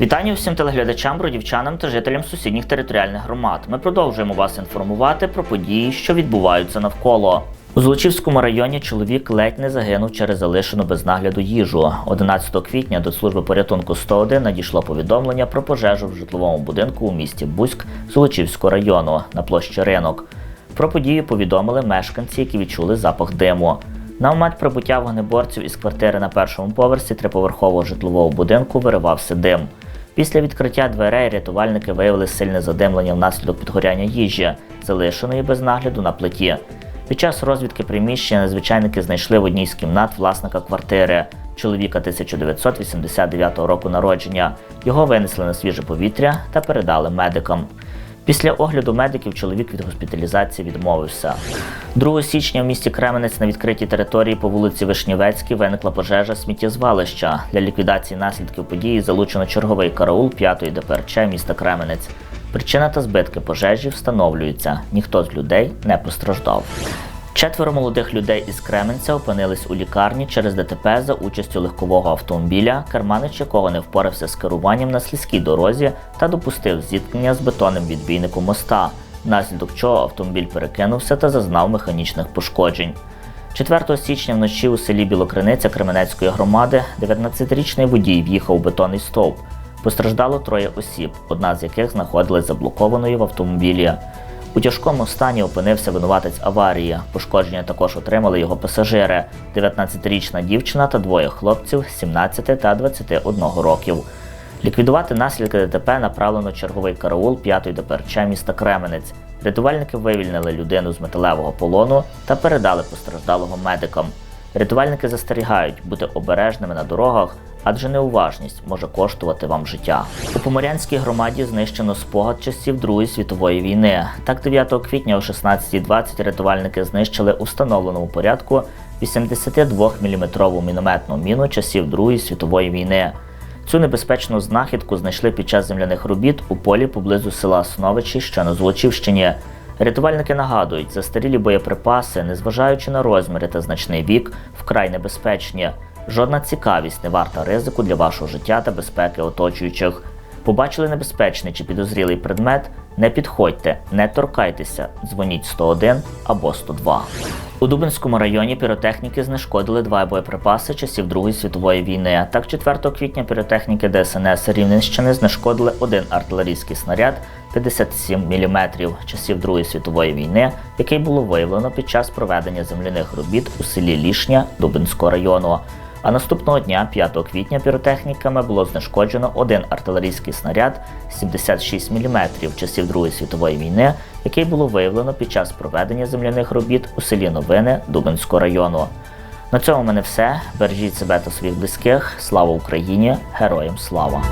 Вітання всім телеглядачам, бродівчанам та жителям сусідніх територіальних громад. Ми продовжуємо вас інформувати про події, що відбуваються навколо. У Золочівському районі чоловік ледь не загинув через залишену без нагляду їжу. 11 квітня до служби порятунку 101 надійшло повідомлення про пожежу в житловому будинку у місті Бузьк Золочівського району на площі Ринок. Про подію повідомили мешканці, які відчули запах диму. На момент прибуття вогнеборців із квартири на першому поверсі триповерхового житлового будинку виривався дим. Після відкриття дверей рятувальники виявили сильне задимлення внаслідок підгоряння їжі, залишеної без нагляду на плиті. Під час розвідки приміщення надзвичайники знайшли в одній з кімнат власника квартири, чоловіка 1989 року народження. Його винесли на свіже повітря та передали медикам. Після огляду медиків чоловік від госпіталізації відмовився. 2 січня в місті Кременець на відкритій території по вулиці Вишнівецькій виникла пожежа сміттєзвалища. Для ліквідації наслідків події залучено черговий караул 5-ї ДПРЧ міста Кременець. Причина та збитки пожежі встановлюються. Ніхто з людей не постраждав. Четверо молодих людей із Кременця опинились у лікарні через ДТП за участю легкового автомобіля, керманич якого не впорався з керуванням на слизькій дорозі та допустив зіткнення з бетонним відбійником моста, внаслідок чого автомобіль перекинувся та зазнав механічних пошкоджень. 4 січня вночі у селі Білокриниця Кременецької громади 19-річний водій в'їхав у бетонний стовп. Постраждало троє осіб, одна з яких знаходилась заблокованою в автомобілі. У тяжкому стані опинився винуватець аварії. Пошкодження також отримали його пасажири: 19-річна дівчина та двоє хлопців 17 та 21 років. Ліквідувати наслідки ДТП направлено черговий караул 5-ї ДПРЧ міста Кременець. Рятувальники вивільнили людину з металевого полону та передали постраждалого медикам. Рятувальники застерігають бути обережними на дорогах, адже неуважність може коштувати вам життя. У Поморянській громаді знищено спогад часів Другої світової війни. Так, 9 квітня о 16.20 рятувальники знищили у встановленому порядку 82-мм мінометну міну часів Другої світової війни. Цю небезпечну знахідку знайшли під час земляних робіт у полі поблизу села Сновичі, що на Золочівщині. Рятувальники нагадують, застарілі боєприпаси, незважаючи на розміри та значний вік, вкрай небезпечні. Жодна цікавість не варта ризику для вашого життя та безпеки оточуючих. Побачили небезпечний чи підозрілий предмет, не підходьте, не торкайтеся, дзвоніть 101 або 102. У Дубинському районі піротехніки знешкодили два боєприпаси часів Другої світової війни. Так, 4 квітня піротехніки ДСНС Рівненщини знешкодили один артилерійський снаряд 57 мм часів Другої світової війни, який було виявлено під час проведення земляних робіт у селі Лішня Дубинського району. А наступного дня, 5 квітня, піротехніками було знешкоджено один артилерійський снаряд 76 мм часів Другої світової війни, який було виявлено під час проведення земляних робіт у селі Новини Дубинського району. На цьому в мене все. Бережіть себе та своїх близьких. Слава Україні! Героям слава!